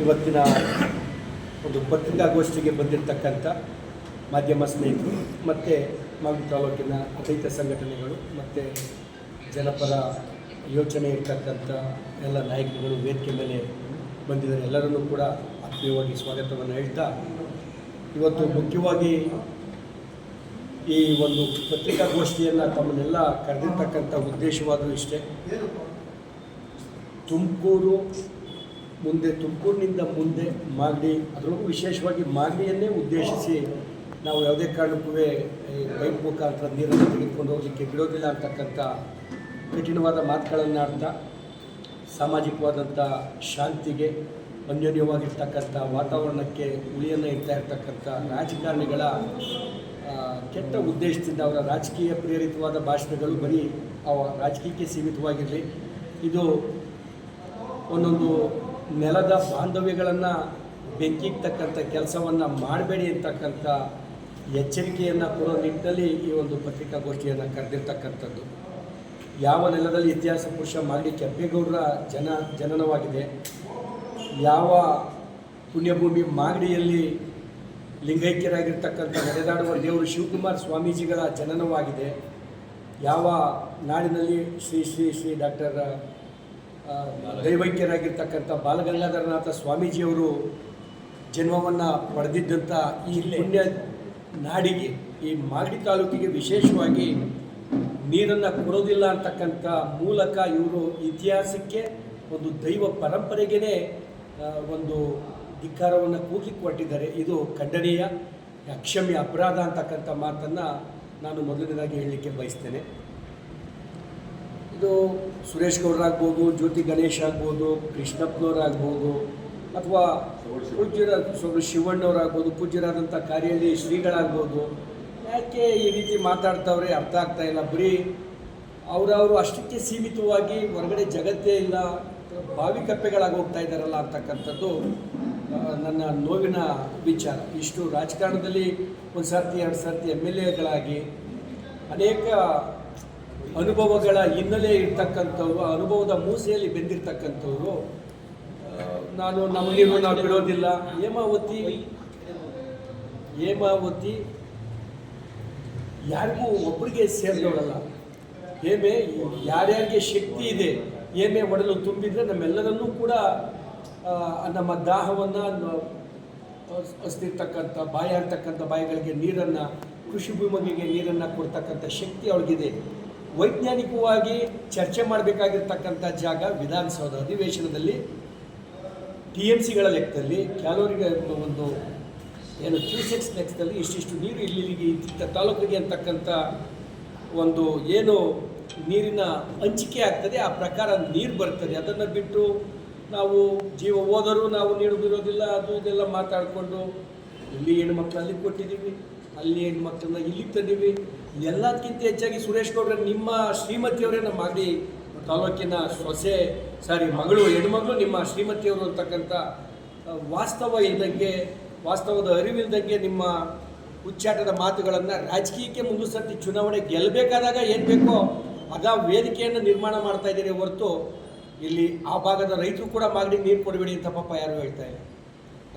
ಇವತ್ತಿನ ಒಂದು ಪತ್ರಿಕಾಗೋಷ್ಠಿಗೆ ಬಂದಿರತಕ್ಕಂಥ ಮಾಧ್ಯಮ ಸ್ನೇಹಿತರು, ಮತ್ತು ಮಾಗಡಿ ತಾಲೂಕಿನ ರೈತ ಸಂಘಟನೆಗಳು, ಮತ್ತು ಜನಪರ ಯೋಚನೆ ಇರ್ತಕ್ಕಂಥ ಎಲ್ಲ ನಾಯಕರುಗಳು ವೇದಿಕೆ ಮೇಲೆ ಬಂದಿದ್ದಾರೆ. ಎಲ್ಲರನ್ನೂ ಕೂಡ ಆತ್ಮೀಯವಾಗಿ ಸ್ವಾಗತವನ್ನು ಹೇಳ್ತಾ, ಇವತ್ತು ಮುಖ್ಯವಾಗಿ ಈ ಒಂದು ಪತ್ರಿಕಾಗೋಷ್ಠಿಯನ್ನು ತಮ್ಮನ್ನೆಲ್ಲ ಕರೆದಿರ್ತಕ್ಕಂಥ ಉದ್ದೇಶವಾದರೂ ಇಷ್ಟೇ, ತುಮಕೂರು ಮುಂದೆ ತುಮಕೂರಿನಿಂದ ಮುಂದೆ ಮಾಗಡಿ, ಅದರೊಳಗೂ ವಿಶೇಷವಾಗಿ ಮಾಗಡಿಯನ್ನೇ ಉದ್ದೇಶಿಸಿ ನಾವು ಯಾವುದೇ ಕಾರಣಕ್ಕೂ ಪೈಪ್ ಮುಖಾಂತರ ನೀರನ್ನು ತೆಗೆದುಕೊಂಡು ಹೋಗಲಿಕ್ಕೆ ಬಿಡೋದಿಲ್ಲ ಅಂತಕ್ಕಂಥ ಕಠಿಣವಾದ ಮಾತುಗಳನ್ನು ಆಡ್ತಾ ಸಾಮಾಜಿಕವಾದಂಥ ಶಾಂತಿಗೆ ಅನ್ಯೋನ್ಯವಾಗಿರ್ತಕ್ಕಂಥ ವಾತಾವರಣಕ್ಕೆ ಉಳಿಯನ್ನು ಇಡ್ತಾ ಇರ್ತಕ್ಕಂಥ ರಾಜಕಾರಣಿಗಳ ಕೆಟ್ಟ ಉದ್ದೇಶದಿಂದ ಅವರ ರಾಜಕೀಯ ಪ್ರೇರಿತವಾದ ಭಾಷಣಗಳು ಬರೀ ಅವ ರಾಜಕೀಯಕ್ಕೆ ಸೀಮಿತವಾಗಿರಲಿ. ಇದು ಒಂದೊಂದು ನೆಲದ ಬಾಂಧವ್ಯಗಳನ್ನು ಬೆಂಕಿಗ್ತಕ್ಕಂಥ ಕೆಲಸವನ್ನು ಮಾಡಬೇಡಿ ಅಂತಕ್ಕಂಥ ಎಚ್ಚರಿಕೆಯನ್ನು ಕೊಡೋ ನಿಟ್ಟಿನಲ್ಲಿ ಈ ಒಂದು ಪತ್ರಿಕಾಗೋಷ್ಠಿಯನ್ನು ಕರೆದಿರ್ತಕ್ಕಂಥದ್ದು. ಯಾವ ನೆಲದಲ್ಲಿ ಇತಿಹಾಸ ಪುರುಷ ಮಾಗಡಿ ಕೆಂಪೇಗೌಡರ ಜನ ಜನನವಾಗಿದೆ. ಯಾವ ಪುಣ್ಯಭೂಮಿ ಮಾಗಡಿಯಲ್ಲಿ ಲಿಂಗೈಕ್ಯರಾಗಿರ್ತಕ್ಕಂಥ ನಡೆದಾಡುವ ದೇವರು ಶಿವಕುಮಾರ್ ಸ್ವಾಮೀಜಿಗಳ ಜನನವಾಗಿದೆ. ಯಾವ ನಾಡಿನಲ್ಲಿ ಶ್ರೀ ಶ್ರೀ ಶ್ರೀ ಡಾಕ್ಟರ್ ದೈವೈಕ್ಯರಾಗಿರ್ತಕ್ಕಂಥ ಬಾಲಗಂಗಾಧರನಾಥ ಸ್ವಾಮೀಜಿಯವರು ಜನ್ಮವನ್ನು ಪಡೆದಿದ್ದಂಥ ಈ ಪುಣ್ಯ ನಾಡಿಗೆ ಈ ಮಾಗಡಿ ತಾಲೂಕಿಗೆ ವಿಶೇಷವಾಗಿ ನೀರನ್ನು ಕೊಡೋದಿಲ್ಲ ಅಂತಕ್ಕಂಥ ಮೂಲಕ ಇವರು ಇತಿಹಾಸಕ್ಕೆ ಒಂದು ದೈವ ಪರಂಪರೆಗೇ ಒಂದು ಧಿಕ್ಕಾರವನ್ನು ಕೂಗಿ ಕೊಟ್ಟಿದ್ದಾರೆ. ಇದು ಖಂಡನೀಯ ಅಕ್ಷಮ್ಯ ಅಪರಾಧ ಅಂತಕ್ಕಂಥ ಮಾತನ್ನು ನಾನು ಮೊದಲನೇದಾಗಿ ಹೇಳಲಿಕ್ಕೆ ಬಯಸ್ತೇನೆ. ಇದು ಸುರೇಶ್ ಗೌಡರಾಗ್ಬೋದು, ಜ್ಯೋತಿ ಗಣೇಶ್ ಆಗ್ಬೋದು, ಕೃಷ್ಣಪ್ಪನವರಾಗ್ಬೋದು, ಅಥವಾ ಪೂಜ್ಯರ ಸ್ವಲ್ಪ ಶಿವಣ್ಣವರಾಗ್ಬೋದು, ಪೂಜ್ಯರಾದಂಥ ಕಾರ್ಯದಲ್ಲಿ ಶ್ರೀಗಳಾಗ್ಬೋದು. ಯಾಕೆ ಈ ರೀತಿ ಮಾತಾಡ್ತಾವ್ರೆ ಅರ್ಥ ಆಗ್ತಾ ಇಲ್ಲ. ಬರೀ ಅವರವರು ಅಷ್ಟಕ್ಕೆ ಸೀಮಿತವಾಗಿ ಹೊರಗಡೆ ಜಗತ್ತೇ ಇಲ್ಲ, ಬಾವಿ ಕಪ್ಪೆಗಳಾಗಿ ಹೋಗ್ತಾ ಇದ್ದಾರಲ್ಲ ಅಂತಕ್ಕಂಥದ್ದು ನನ್ನ ನೋವಿನ ವಿಚಾರ. ಇಷ್ಟು ರಾಜಕಾರಣದಲ್ಲಿ ಒಂದು ಸರ್ತಿ ಎರಡು ಸರ್ತಿ ಎಂ ಎಲ್ ಎಗಳಾಗಿ ಅನೇಕ ಅನುಭವಗಳ ಹಿನ್ನೆಲೆ ಇರ್ತಕ್ಕಂಥವ್ರು ಅನುಭವದ ಮೂಸೆಯಲ್ಲಿ ಬೆಂದಿರ್ತಕ್ಕಂಥವ್ರು ನಾನು ನಮಗಿರೋ ನಾವು ಬಿಡೋದಿಲ್ಲ. ಹೇಮಾವತಿ ಹೇಮಾವತಿ ಯಾರಿಗೂ ಒಬ್ಬರಿಗೆ ಸೇರಿದವಳಲ್ಲ ಹೇಮೆ, ಯಾರ್ಯಾರಿಗೆ ಶಕ್ತಿ ಇದೆ, ಹೇಮೆ ಒಡಲು ತುಂಬಿದರೆ ನಮ್ಮೆಲ್ಲರನ್ನೂ ಕೂಡ ನಮ್ಮ ದಾಹವನ್ನು ಹಸ್ತಿರ್ತಕ್ಕಂಥ ಬಾಯಿ ಆಗ್ತಕ್ಕಂಥ ಬಾಯಿಗಳಿಗೆ ನೀರನ್ನು, ಕೃಷಿ ಭೂಮಿಗೆ ನೀರನ್ನು ಕೊಡ್ತಕ್ಕಂಥ ಶಕ್ತಿ ಅವಳಿಗಿದೆ. ವೈಜ್ಞಾನಿಕವಾಗಿ ಚರ್ಚೆ ಮಾಡಬೇಕಾಗಿರ್ತಕ್ಕಂಥ ಜಾಗ ವಿಧಾನಸೌಧ ಅಧಿವೇಶನದಲ್ಲಿ ಟಿ ಎಂ ಸಿಗಳ ಲೆಕ್ಕದಲ್ಲಿ ಕ್ಯಾಲೋರಿಗಳ ಒಂದು ಏನು ಕ್ಯೂಸೆಕ್ಸ್ ಲೆಕ್ಕದಲ್ಲಿ ಇಷ್ಟಿಷ್ಟು ನೀರು ಇಲ್ಲಿಗೆ ಇಂಥ ತಾಲೂಕಿಗೆ ಅಂತಕ್ಕಂಥ ಒಂದು ಏನು ನೀರಿನ ಹಂಚಿಕೆ ಆಗ್ತದೆ, ಆ ಪ್ರಕಾರ ನೀರು ಬರ್ತದೆ. ಅದನ್ನು ಬಿಟ್ಟು ನಾವು ಜೀವ ಹೋದರೂ ನಾವು ನೀರು ಬಿರೋದಿಲ್ಲ ಅದು ಇದೆಲ್ಲ ಮಾತಾಡಿಕೊಂಡು, ಇಲ್ಲಿ ಹೆಣ್ಮಕ್ಳು ಅಲ್ಲಿಗೆ ಕೊಟ್ಟಿದ್ದೀವಿ, ಅಲ್ಲಿ ಹೆಣ್ಮಕ್ಳನ್ನ ಇಲ್ಲಿಗೆ ತಂದೀವಿ ಎಲ್ಲದಕ್ಕಿಂತ ಹೆಚ್ಚಾಗಿ ಸುರೇಶ್ ಗೌಡ್ರೆ ನಿಮ್ಮ ಶ್ರೀಮತಿಯವರೇ ನಮ್ಮ ಆಗಲಿ ತಾಲೂಕಿನ ಸೊಸೆ, ಸಾರಿ ಮಗಳು, ಹೆಣ್ಮಗಳು ನಿಮ್ಮ ಶ್ರೀಮತಿಯವರು ಅಂತಕ್ಕಂಥ ವಾಸ್ತವ ಇಲ್ದಂಗೆ, ವಾಸ್ತವದ ಅರಿವಿಲ್ದಂಗೆ ನಿಮ್ಮ ಉಚ್ಚಾಟದ ಮಾತುಗಳನ್ನು ರಾಜಕೀಯಕ್ಕೆ ಮುಂದೆ ಸರ್ತಿ ಚುನಾವಣೆ ಗೆಲ್ಲಬೇಕಾದಾಗ ಏನು ಬೇಕೋ ಆಗ ವೇದಿಕೆಯನ್ನು ನಿರ್ಮಾಣ ಮಾಡ್ತಾ ಇದ್ದೀರಿ ಹೊರತು ಇಲ್ಲಿ ಆ ಭಾಗದ ರೈತರು ಕೂಡ ಮಾಗಡಿ ನೀರು ಕೊಡಬೇಡಿ ಅಂತ ಪಾಪ ಯಾರು ಹೇಳ್ತಾ ಇಲ್ಲ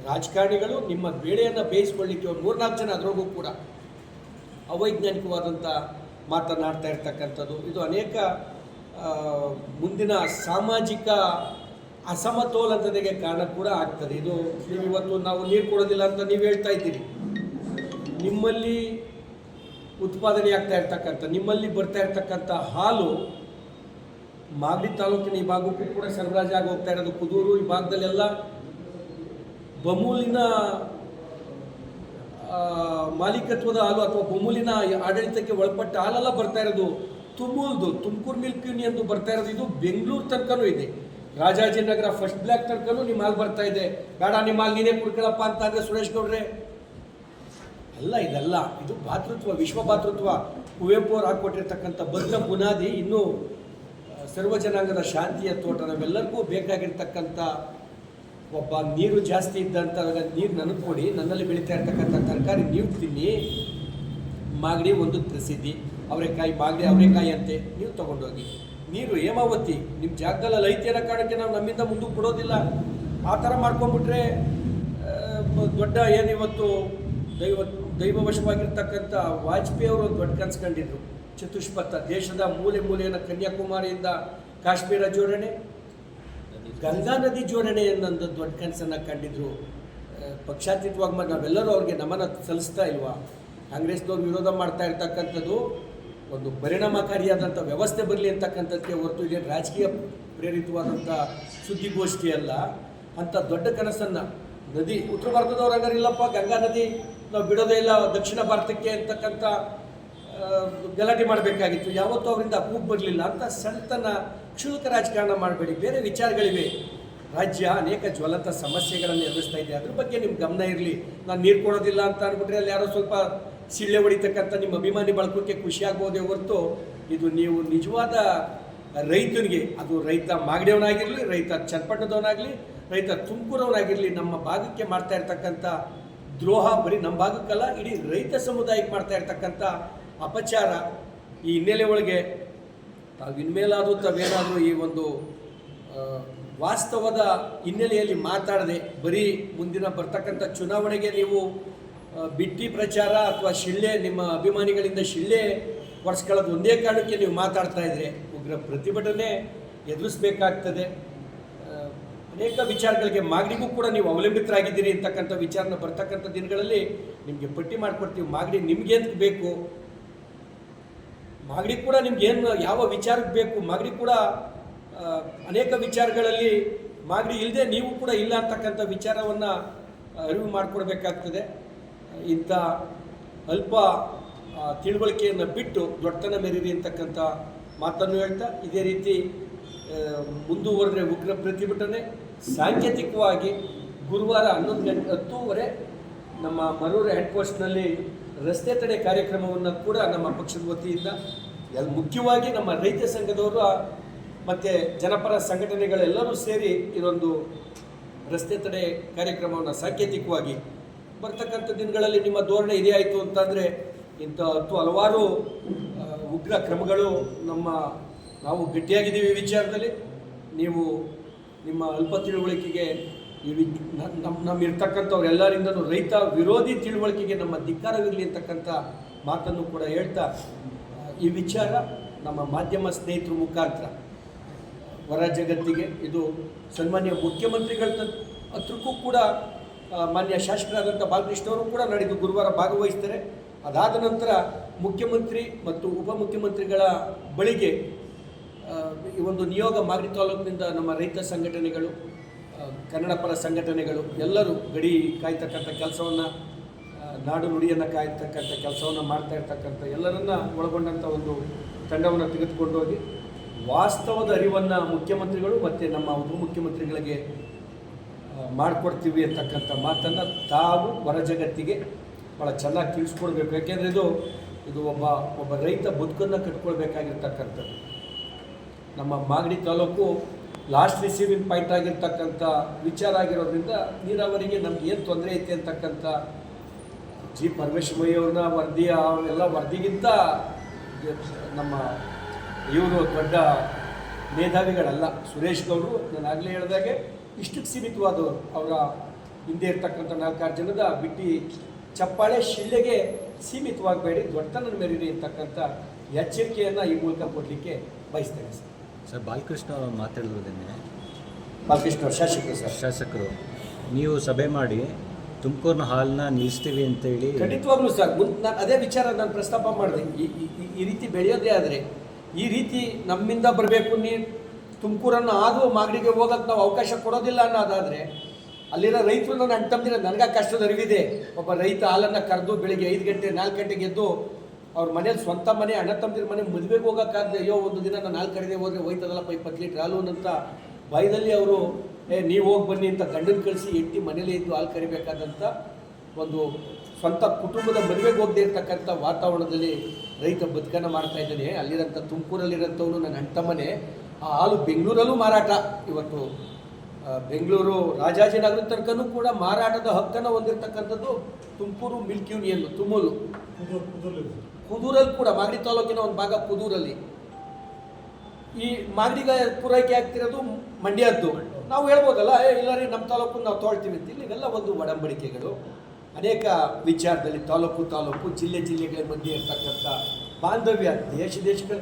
ರಾಜಕಾರಣಿಗಳು ನಿಮ್ಮ ಬೇಳೆಯನ್ನು ಬೇಯಿಸ್ಕೊಳ್ಳಿಕ್ಕೆ ಒಂದು ಮೂರ್ನಾಲ್ಕು ಜನ ಅದರೊಳಗೂ ಕೂಡ ಅವೈಜ್ಞಾನಿಕವಾದಂಥ ಮಾತನಾಡ್ತಾ ಇರ್ತಕ್ಕಂಥದ್ದು. ಇದು ಅನೇಕ ಮುಂದಿನ ಸಾಮಾಜಿಕ ಅಸಮತೋಲನತೆಗೆ ಕಾರಣ ಕೂಡ ಆಗ್ತದೆ. ಇದು ಇವತ್ತು ನಾವು ನೀರು ಕೊಡೋದಿಲ್ಲ ಅಂತ ನೀವು ಹೇಳ್ತಾ ಇದ್ದೀರಿ. ನಿಮ್ಮಲ್ಲಿ ಉತ್ಪಾದನೆ ಆಗ್ತಾ ಇರ್ತಕ್ಕಂಥ, ನಿಮ್ಮಲ್ಲಿ ಬರ್ತಾ ಇರ್ತಕ್ಕಂಥ ಹಾಲು ಮಾಗಡಿ ತಾಲೂಕಿನ ಈ ಭಾಗಕ್ಕೂ ಕೂಡ ಸರಬರಾಜಾಗಿ ಹೋಗ್ತಾ ಇರೋದು. ಕುದೂರು ಈ ಭಾಗದಲ್ಲೆಲ್ಲ ಬಮೂಲಿನ ಮಾಲೀಕತ್ವದ ಹಾಲು ಅಥವಾ ಬೊಮ್ಮೂಲಿನ ಆಡಳಿತಕ್ಕೆ ಒಳಪಟ್ಟ ಹಾಲೆಲ್ಲ ಬರ್ತಾ ಇರೋದು ತುಮೂಲ್ದು ತುಮಕೂರು ಮಿಲ್ಕ್ ಯೂನಿಯನ್ದು ಬರ್ತಾ ಇರೋದು ಇದು ಬೆಂಗಳೂರು ತನಕನೂ ಇದೆ. ರಾಜಾಜಿನಗರ ಫಸ್ಟ್ ಬ್ಲ್ಯಾಕ್ ತನಕನೂ ನಿಮ್ಮ ಹಾಲು ಬರ್ತಾ ಇದೆ. ಬೇಡ ನಿಮ್ಮ ಹಾಲು ನೀನೇ ಕುಡ್ಕೊಳ್ಳಪ್ಪ ಅಂತ ಅಂದರೆ ಸುರೇಶ್ ಗೌಡ್ರೆ. ಅಲ್ಲ ಇದಲ್ಲ. ಇದು ಭಾತೃತ್ವ ವಿಶ್ವ ಭಾತೃತ್ವ. ಕುವೆಂಪು ಅವ್ರು ಹಾಕ್ಕೊಟ್ಟಿರ್ತಕ್ಕಂಥ ಭದ್ರ ಬುನಾದಿ ಇನ್ನೂ ಆ, ಸರ್ವ ಜನಾಂಗದ ಶಾಂತಿಯ ತೋಟ. ನಾವೆಲ್ಲರಿಗೂ ಬೇಕಾಗಿರ್ತಕ್ಕಂಥ ಒಬ್ಬ ನೀರು ಜಾಸ್ತಿ ಇದ್ದಂಥ ನೀರು ನನಗೆ ಕೊಡಿ, ನನ್ನಲ್ಲಿ ಬೆಳೀತಾ ಇರ್ತಕ್ಕಂಥ ತರಕಾರಿ ನೀವು ತಿನ್ನಿ. ಮಾಗಡಿ ಒಂದು ಪ್ರಸಿದ್ಧಿ. ಅವರೆಕಾಯಿ, ಮಾಗಡಿ ಅವರೆಕಾಯಿ ಅಂತೆ ನೀವು ತಗೊಂಡೋಗಿ. ನೀರು ಹೇಮಾವತಿ ನಿಮ್ಮ ಜಾಗದಲ್ಲಿ ಅನ್ನೋ ಕಾರಣಕ್ಕೆ ನಾವು ನಮ್ಮಿಂದ ಮುಂದಕ್ಕೆ ಕೊಡೋದಿಲ್ಲ ಆ ಥರ ಮಾಡ್ಕೊಂಡ್ಬಿಟ್ರೆ ದೊಡ್ಡ ಏನಿವತ್ತು ದೈವ, ದೈವವಶವಾಗಿರ್ತಕ್ಕಂಥ ವಾಜಪೇಯಿ ಅವರು ದೊಡ್ಡ ಕನ್ಸ್ಕೊಂಡಿದ್ರು ಕಂಡಿದ್ರು. ಚತುಷ್ಪಥ ದೇಶದ ಮೂಲೆ ಮೂಲೆಯನ್ನು ಕನ್ಯಾಕುಮಾರಿಯಿಂದ ಕಾಶ್ಮೀರ ಜೋಡಣೆ. ಗಂಗಾ ನದಿ ಜೋಡಣೆ ಅನ್ನೊಂದು ದೊಡ್ಡ ಕನಸನ್ನು ಕಂಡಿದ್ರು. ಪಕ್ಷಾತೀತವಾಗಿ ನಾವೆಲ್ಲರೂ ಅವ್ರಿಗೆ ನಮನ ಸಲ್ಲಿಸ್ತಾ ಇಲ್ವಾ? ಕಾಂಗ್ರೆಸ್ನವ್ರು ವಿರೋಧ ಮಾಡ್ತಾ ಇರ್ತಕ್ಕಂಥದ್ದು ಒಂದು ಪರಿಣಾಮಕಾರಿಯಾದಂಥ ವ್ಯವಸ್ಥೆ ಬರಲಿ ಅಂತಕ್ಕಂಥದ್ದಕ್ಕೆ ಹೊರತು ಇದೇನು ರಾಜಕೀಯ ಪ್ರೇರಿತವಾದಂಥ ಸುದ್ದಿಗೋಷ್ಠಿ ಅಲ್ಲ. ಅಂಥ ದೊಡ್ಡ ಕನಸನ್ನು ನದಿ, ಉತ್ತರ ಭಾರತದವ್ರು ಇಲ್ಲಪ್ಪ ಗಂಗಾ ನದಿ ನಾವು ಬಿಡೋದೇ ಇಲ್ಲ, ದಕ್ಷಿಣ ಭಾರತಕ್ಕೆ ಅಂತಕ್ಕಂಥ ಗಲಾಟೆ ಮಾಡಬೇಕಾಗಿತ್ತು. ಯಾವತ್ತೂ ಅವರಿಂದ ಕೂಗು ಬರಲಿಲ್ಲ ಅಂತ ಸಣ್ಣತನ ಕ್ಷುಲ್ಲಕ ರಾಜಕಾರಣ ಮಾಡಬೇಡಿ. ಬೇರೆ ವಿಚಾರಗಳಿವೆ. ರಾಜ್ಯ ಅನೇಕ ಜ್ವಲಂತ ಸಮಸ್ಯೆಗಳನ್ನು ಎದುರಿಸ್ತಾ ಇದೆ. ಅದ್ರ ಬಗ್ಗೆ ನಿಮ್ಮ ಗಮನ ಇರಲಿ. ನಾನು ನೀರು ಕೊಡೋದಿಲ್ಲ ಅಂತ ಅಂದ್ಬಿಟ್ರೆ ಅಲ್ಲಿ ಯಾರೋ ಸ್ವಲ್ಪ ಸಿಳ್ಳೆ ಹೊಡಿತಕ್ಕಂಥ ನಿಮ್ಮ ಅಭಿಮಾನಿ ಬಳಕೋಕ್ಕೆ ಖುಷಿ ಆಗ್ಬೋದೇ ಹೊರತು ಇದು ನೀವು ನಿಜವಾದ ರೈತನಿಗೆ, ಅದು ರೈತ ಮಾಗಡಿಯವನಾಗಿರಲಿ, ರೈತ ಚನ್ನಪಟ್ಟಣದವನಾಗಲಿ ರೈತ ತುಮಕೂರವನಾಗಿರಲಿ, ನಮ್ಮ ಭಾಗಕ್ಕೆ ಮಾಡ್ತಾ ಇರ್ತಕ್ಕಂಥ ದ್ರೋಹ ಬರೀ ನಮ್ಮ ಭಾಗಕ್ಕಲ್ಲ, ಇಡೀ ರೈತ ಸಮುದಾಯಕ್ಕೆ ಮಾಡ್ತಾ ಇರ್ತಕ್ಕಂಥ ಅಪಚಾರ ಈ ಹಿನ್ನೆಲೆ ಒಳಗೆ ತಾವು ಇನ್ಮೇಲಾದರೂ ತಾವೇನಾದರೂ ಈ ಒಂದು ವಾಸ್ತವದ ಹಿನ್ನೆಲೆಯಲ್ಲಿ ಮಾತಾಡದೆ ಬರೀ ಮುಂದಿನ ಬರ್ತಕ್ಕಂಥ ಚುನಾವಣೆಗೆ ನೀವು ಬಿಟ್ಟಿ ಪ್ರಚಾರ ಅಥವಾ ಶಿಳ್ಳೆ, ನಿಮ್ಮ ಅಭಿಮಾನಿಗಳಿಂದ ಶಿಳ್ಳೆ ವರ್ಷಗಳದ್ದು ಒಂದೇ ಕಾರಣಕ್ಕೆ ನೀವು ಮಾತಾಡ್ತಾ ಇದ್ರೆ ಉಗ್ರ ಪ್ರತಿಭಟನೆ ಎದುರಿಸಬೇಕಾಗ್ತದೆ. ಅನೇಕ ವಿಚಾರಗಳಿಗೆ ಮಾಗಡಿಗೂ ಕೂಡ ನೀವು ಅವಲಂಬಿತರಾಗಿದ್ದೀರಿ ಅಂತಕ್ಕಂಥ ವಿಚಾರನ ಬರ್ತಕ್ಕಂಥ ದಿನಗಳಲ್ಲಿ ನಿಮಗೆ ಪಟ್ಟಿ ಮಾಡಿಕೊಡ್ತೀವಿ ಮಾಗಡಿ ನಿಮ್ಗೇನು ಬೇಕು? ಮಾಗಡಿ ಕೂಡ ನಿಮ್ಗೆ ಏನು, ಯಾವ ವಿಚಾರಕ್ಕೆ ಬೇಕು? ಮಾಗಡಿ ಕೂಡ ಅನೇಕ ವಿಚಾರಗಳಲ್ಲಿ ಮಾಗಡಿ ಇಲ್ಲದೆ ನೀವು ಕೂಡ ಇಲ್ಲ ಅಂತಕ್ಕಂಥ ವಿಚಾರವನ್ನು ಅರಿವು ಮಾಡಿಕೊಡ್ಬೇಕಾಗ್ತದೆ. ಇಂಥ ಅಲ್ಪ ತಿಳುವಳಿಕೆಯನ್ನು ಬಿಟ್ಟು ದೊಡ್ಡತನ ಮೆರೀರಿ ಅಂತಕ್ಕಂಥ ಮಾತನ್ನು ಹೇಳ್ತಾ, ಇದೇ ರೀತಿ ಮುಂದುವರೆದ್ರೆ ಉಗ್ರ ಪ್ರತಿಭಟನೆ. ಸಾಂಕೇತಿಕವಾಗಿ ಗುರುವಾರ ಹನ್ನೊಂದು ಗಂಟೆ ಹತ್ತೂವರೆ ನಮ್ಮ ಮರೂರು ಹೆಡ್ ಪೋಸ್ಟ್ನಲ್ಲಿ ರಸ್ತೆ ತಡೆ ಕಾರ್ಯಕ್ರಮವನ್ನು ಕೂಡ ನಮ್ಮ ಪಕ್ಷದ ವತಿಯಿಂದ ಎಲ್ಲ ಮುಖ್ಯವಾಗಿ ನಮ್ಮ ರೈತ ಸಂಘದವರು ಮತ್ತು ಜನಪರ ಸಂಘಟನೆಗಳೆಲ್ಲರೂ ಸೇರಿ ಇದೊಂದು ರಸ್ತೆ ತಡೆ ಕಾರ್ಯಕ್ರಮವನ್ನು ಸಾಂಕೇತಿಕವಾಗಿ ಬರ್ತಕ್ಕಂಥ ದಿನಗಳಲ್ಲಿ ನಿಮ್ಮ ಧೋರಣೆ ಇದೇ ಆಯಿತು ಅಂತಂದರೆ ಇಂಥ ಹತ್ತು ಹಲವಾರು ಉಗ್ರ ಕ್ರಮಗಳು ನಮ್ಮ ನಾವು ಗಟ್ಟಿಯಾಗಿದ್ದೀವಿ ವಿಚಾರದಲ್ಲಿ. ನೀವು ನಿಮ್ಮ ಅಲ್ಪ ತಿಳುವಳಿಕೆಗೆ ಈ ವಿಜ್ ನಮ್ಮ ನಮ್ಮ ಇರ್ತಕ್ಕಂಥವ್ರು ಎಲ್ಲರಿಂದಲೂ ರೈತ ವಿರೋಧಿ ತಿಳುವಳಿಕೆಗೆ ನಮ್ಮ ಧಿಕ್ಕಾರವಿರಲಿ ಅಂತಕ್ಕಂಥ ಮಾತನ್ನು ಕೂಡ ಹೇಳ್ತಾ, ಈ ವಿಚಾರ ನಮ್ಮ ಮಾಧ್ಯಮ ಸ್ನೇಹಿತರ ಮುಖಾಂತರ ಹೊರ ಜಗತ್ತಿಗೆ, ಇದು ಸನ್ಮಾನ್ಯ ಮುಖ್ಯಮಂತ್ರಿಗಳ ಹತ್ರಕ್ಕೂ ಕೂಡ ಮಾನ್ಯ ಶಾಸಕರಾದಂಥ ಬಾಲಕೃಷ್ಣವರು ಕೂಡ ನಾಡಿದ್ದು ಗುರುವಾರ ಭಾಗವಹಿಸ್ತಾರೆ. ಅದಾದ ನಂತರ ಮುಖ್ಯಮಂತ್ರಿ ಮತ್ತು ಉಪಮುಖ್ಯಮಂತ್ರಿಗಳ ಬಳಿಗೆ ಈ ಒಂದು ನಿಯೋಗ ಮಾಗಡಿ ತಾಲೂಕಿನಿಂದ ನಮ್ಮ ರೈತ ಸಂಘಟನೆಗಳು ಆ, ಕನ್ನಡ ಪರ ಸಂಘಟನೆಗಳು ಎಲ್ಲರೂ ಗಡಿ ಕಾಯ್ತಕ್ಕಂಥ ಕೆಲಸವನ್ನು ನಾಡು ನುಡಿಯನ್ನು ಕಾಯ್ತಕ್ಕಂಥ ಕೆಲಸವನ್ನು ಮಾಡ್ತಾ ಇರ್ತಕ್ಕಂಥ ಎಲ್ಲರನ್ನ ಒಳಗೊಂಡಂಥ ಒಂದು ತಂಡವನ್ನು ತೆಗೆದುಕೊಂಡು ಹೋಗಿ ವಾಸ್ತವದ ಅರಿವನ್ನು ಮುಖ್ಯಮಂತ್ರಿಗಳು ಮತ್ತು ನಮ್ಮ ಉಪಮುಖ್ಯಮಂತ್ರಿಗಳಿಗೆ ಮಾಡಿಕೊಡ್ತೀವಿ ಅಂತಕ್ಕಂಥ ಮಾತನ್ನು ತಾವು ಹೊರ ಜಗತ್ತಿಗೆ ಭಾಳ ಚೆನ್ನಾಗಿ ತಿಳಿಸ್ಕೊಡ್ಬೇಕು. ಯಾಕೆಂದರೆ ಇದು ಇದು ಒಬ್ಬ ಒಬ್ಬ ರೈತ ಬದುಕನ್ನು ಕಟ್ಕೊಳ್ಬೇಕಾಗಿರ್ತಕ್ಕಂಥದ್ದು. ನಮ್ಮ Magadi taluk last receiving point ಆಗಿರ್ತಕ್ಕಂಥ ವಿಚಾರ ಆಗಿರೋದ್ರಿಂದ ನೀರಾವರಿಗೆ ನಮ್ಗೆ ಏನು ತೊಂದರೆ ಐತೆ ಅಂತಕ್ಕಂಥ ಜಿ ಪರಮೇಶ್ವರಯ್ಯವ್ರನ್ನ ವರದಿಯ ಎಲ್ಲ ವರದಿಗಿಂತ ನಮ್ಮ ಇವರು ದೊಡ್ಡ ಮೇಧಾವಿಗಳಲ್ಲ. ಸುರೇಶ್ ಗೌಡರು, ನಾನು ಆಗಲೇ ಹೇಳಿದಾಗೆ ಇಷ್ಟಕ್ಕೆ ಸೀಮಿತವಾದವರು. ಅವರ ಹಿಂದೆ ಇರ್ತಕ್ಕಂಥ ನಾಲ್ಕಾರು ಜನದ ಬಿಟ್ಟಿ ಚಪ್ಪಾಳೆ ಶಿಳ್ಳೆಗೆ ಸೀಮಿತವಾಗಬೇಡಿ ದೊಡ್ಡತನ ಮೆರೀರಿ ಅಂತಕ್ಕಂಥ ಎಚ್ಚರಿಕೆಯನ್ನು ಈ ಮೂಲಕ ಕೊಡಲಿಕ್ಕೆ ಬಯಸ್ತೇನೆ ಸರ್. ಸರ್ ಬಾಲಕೃಷ್ಣ ಅವರು ಮಾತಾಡಿರೋದೇನೆ? ಬಾಲಕೃಷ್ಣ ಅವ್ರ ಶಾಸಕರು ಸರ್. ಶಾಸಕರು. ನೀವು ಸಭೆ ಮಾಡಿ ತುಮಕೂರಿನ ಹಾಲ್ನ ನಿಲ್ಲಿಸ್ತೀವಿ ಅಂತೇಳಿ ಖಂಡಿತವಾಗ್ಲೂ ಸರ್ ಮುಂದೆ ನಾನು ಅದೇ ವಿಚಾರ ನಾನು ಪ್ರಸ್ತಾಪ ಮಾಡಿದೆ. ಈ ಈ- ಈ- ಈ ರೀತಿ ಬೆಳೆಯೋದೇ ಆದರೆ ಈ ರೀತಿ ನಮ್ಮಿಂದ ಬರಬೇಕು ನೀ ತುಮಕೂರನ್ನು ಆದು ಮಾಗಡಿಗೆ ಹೋಗೋಕ್ಕೆ ನಾವು ಅವಕಾಶ ಕೊಡೋದಿಲ್ಲ ಅನ್ನೋದಾದರೆ ಅಲ್ಲಿರೋ ರೈತರು ನನ್ನ ಅಣ್ಣ ತಮ್ಮದಿರ ನನಗೆ ಕಷ್ಟದ ಅರಿವಿದೆ. ಒಬ್ಬ ರೈತ ಹಾಲನ್ನು ಕರೆದು ಬೆಳಿಗ್ಗೆ ಐದು ಗಂಟೆ ನಾಲ್ಕು ಗಂಟೆಗೆ ಎದ್ದು ಅವ್ರ ಮನೇಲಿ ಸ್ವಂತ ಮನೆ, ಅಣ್ಣ ತಮ್ಮದಿರ ಮನೆ ಮದುವೆಗೆ ಹೋಗೋಕ್ಕಾಗದೆ, ಅಯ್ಯೋ, ಒಂದು ದಿನ ನಾನು ನಾಲ್ಕು ಕಡೆಗೆ ಹೋದರೆ ಹೋಯ್ತದಲ್ಲಪ್ಪ ಇಪ್ಪತ್ತು ಲೀಟ್ರ್ ಹಾಲು ಅಂತ ಭಯದಲ್ಲಿ ಅವರು, ಏ, ನೀವು ಹೋಗಿ ಬನ್ನಿ ಅಂತ ಗಂಡನ ಕಳಿಸಿ ಎತ್ತಿ ಮನೇಲೇ ಇದ್ದು ಹಾಲು ಕರಿಬೇಕಾದಂಥ ಒಂದು ಸ್ವಂತ ಕುಟುಂಬದ ಮದುವೆಗೆ ಹೋಗದೆ ಇರ್ತಕ್ಕಂಥ ವಾತಾವರಣದಲ್ಲಿ ರೈತ ಬದುಕನ್ನು ಮಾಡ್ತಾ ಇದ್ದಾನೆ. ಅಲ್ಲಿರೋಂಥ ತುಮಕೂರಲ್ಲಿರೋಂಥವನು ನನ್ನ ಅಣ್ತಮ್ಮನೆ ಆ ಹಾಲು ಬೆಂಗಳೂರಲ್ಲೂ ಮಾರಾಟ. ಇವತ್ತು ಬೆಂಗಳೂರು ರಾಜಾಜಿನಗರ ತನಕನೂ ಕೂಡ ಮಾರಾಟದ ಹಕ್ಕನ್ನು ಹೊಂದಿರತಕ್ಕಂಥದ್ದು ತುಮಕೂರು ಮಿಲ್ಕ್ ಯೂನಿಯನ್, ತುಮೂಲು. ಕುದೂರಲ್ಲಿ ಕೂಡ ಮಾಗಡಿ ತಾಲೂಕಿನ ಒಂದು ಭಾಗ ಕುದೂರಲ್ಲಿ. ಈ ಮಾಗಡಿಗ ಪೂರೈಕೆ ಆಗ್ತಿರೋದು ಮಂಡ್ಯದ್ದು. ನಾವು ಹೇಳ್ಬೋದಲ್ಲ ಇಲ್ಲ ರೀ ನಮ್ಮ ತಾಲೂಕು ನಾವು ತೋಳ್ತೀವಿ ಅಂತ. ಇಲ್ಲಿಗೆಲ್ಲ ಒಂದು ಒಡಂಬಡಿಕೆಗಳು. ಅನೇಕ ವಿಚಾರದಲ್ಲಿ ತಾಲೂಕು ತಾಲೂಕು, ಜಿಲ್ಲೆ ಜಿಲ್ಲೆಗಳ ಮಧ್ಯೆ ಇರ್ತಕ್ಕಂಥ ಬಾಂಧವ್ಯ, ದೇಶ ದೇಶಗಳ.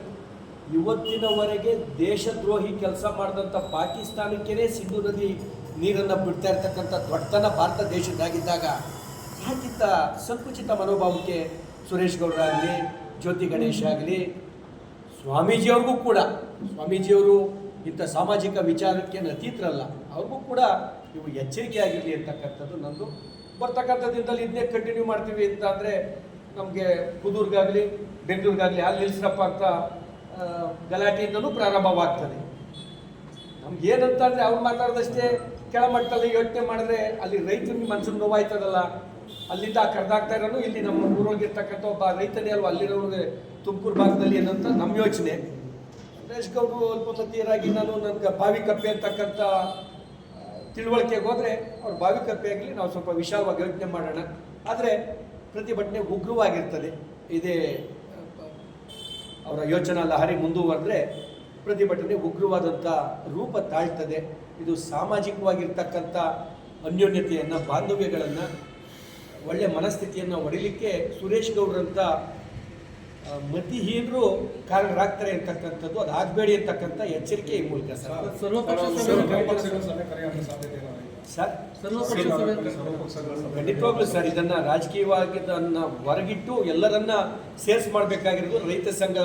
ಇವತ್ತಿನವರೆಗೆ ದೇಶದ್ರೋಹಿ ಕೆಲಸ ಮಾಡಿದಂಥ ಪಾಕಿಸ್ತಾನಕ್ಕೇ ಸಿಂಧು ನದಿ ನೀರನ್ನು ಬಿಡ್ತಾ ಇರ್ತಕ್ಕಂಥ ದೊಡ್ಡತನ ಭಾರತ ದೇಶದಾಗಿದ್ದಾಗ ಯಾಕಿಂತ ಸಂಕುಚಿತ ಮನೋಭಾವಕ್ಕೆ ಸುರೇಶ್ ಗೌಡ್ರ ಆಗಲಿ, ಜ್ಯೋತಿ ಗಣೇಶ್ ಆಗಲಿ, ಸ್ವಾಮೀಜಿಯವ್ರಿಗೂ ಕೂಡ, ಸ್ವಾಮೀಜಿಯವರು ಇಂಥ ಸಾಮಾಜಿಕ ವಿಚಾರಕ್ಕೆ ಅತೀತರಲ್ಲ, ಅವ್ರಿಗೂ ಕೂಡ ಇವು ಎಚ್ಚರಿಕೆ ಆಗಿರಲಿ ಅಂತಕ್ಕಂಥದ್ದು ನಂದು. ಬರ್ತಕ್ಕಂಥ ದಿನದಲ್ಲಿ ಇದನ್ನೇ ಕಂಟಿನ್ಯೂ ಮಾಡ್ತೀವಿ ಅಂತ ಅಂದರೆ ನಮಗೆ ಕುದೂರ್ಗಾಗಲಿ ಬೆಂಗಳೂರಿಗಾಗಲಿ ಅಲ್ಲಿ ನಿಲ್ಸ್ರಪ್ಪ ಅಂತ ಗಲಾಟೆಯಿಂದಲೂ ಪ್ರಾರಂಭವಾಗ್ತದೆ. ನಮ್ಗೆ ಏನಂತ ಅಂದರೆ ಅವ್ರು ಮಾತಾಡಿದಷ್ಟೇ ಕೆಳಮಟ್ಟದಲ್ಲಿ ಯೋಚನೆ ಮಾಡಿದ್ರೆ ಅಲ್ಲಿ ರೈತರಿಗೆ ಮನ್ಸಿಗೆ ನೋವಾಯ್ತದಲ್ಲ. ಅಲ್ಲಿಂದ ಕರೆದಾಗ್ತಾ ಇರೋನು ಇಲ್ಲಿ ನಮ್ಮ ಊರೊಳಗಿರ್ತಕ್ಕಂಥ ಒಬ್ಬ ರೈತನೇ ಅಲ್ವಾ? ಅಲ್ಲಿರೋರಿಗೆ ತುಮಕೂರು ಭಾಗದಲ್ಲಿ ಏನಂತ ನಮ್ಮ ಯೋಚನೆ. ಸುರೇಶ್ ಗೌಡರು ಅಲ್ಪಮತೀಯರಾಗಿ ನಾನು ನನಗೆ ಬಾವಿ ಕಪ್ಪೆ ಅಂತಕ್ಕಂಥ ತಿಳುವಳಿಕೆಗೆ ಹೋದರೆ ಅವ್ರು ಬಾವಿ ಕಪ್ಪೆ ಆಗಲಿ ನಾವು ಸ್ವಲ್ಪ ವಿಶಾಲವಾಗಿ ಯೋಚನೆ ಮಾಡೋಣ. ಆದರೆ ಪ್ರತಿಭಟನೆ ಉಗ್ರವಾಗಿರ್ತದೆ. ಇದೇ ಅವರ ಯೋಚನಾ ಲಹರಿ ಮುಂದುವರೆದ್ರೆ ಪ್ರತಿಭಟನೆ ಉಗ್ರವಾದಂಥ ರೂಪ ತಾಳ್ತದೆ. ಇದು ಸಾಮಾಜಿಕವಾಗಿರ್ತಕ್ಕಂಥ ಅನ್ಯೋನ್ಯತೆಯನ್ನು, ಬಾಂಧವ್ಯಗಳನ್ನು ಒಳ್ಳೆಯ ಮನಸ್ಥಿತಿಯನ್ನು ಹೊಡಿಲಿಕ್ಕೆ ಸುರೇಶ್ ಗೌಡ್ರಂಥ ಮತಿಹೀನರು ಕಾರಣರಾಗ್ತಾರೆ ಅಂತಕ್ಕಂಥದ್ದು ಅದು ಆಗಬೇಡಿ ಅಂತಕ್ಕಂಥ ಎಚ್ಚರಿಕೆ ಈ ಮೂಲಕ ಸರ್. ಸರ್ ಖಂಡಿತವಾಗ್ಲೂ ಸರ್ ಇದನ್ನ ರಾಜಕೀಯವಾಗಿ ಅದನ್ನ ಹೊರಗಿಟ್ಟು ಎಲ್ಲರನ್ನ ಸೇರ್ಸ್ ಮಾಡಬೇಕಾಗಿರೋದು ರೈತ ಸಂಘ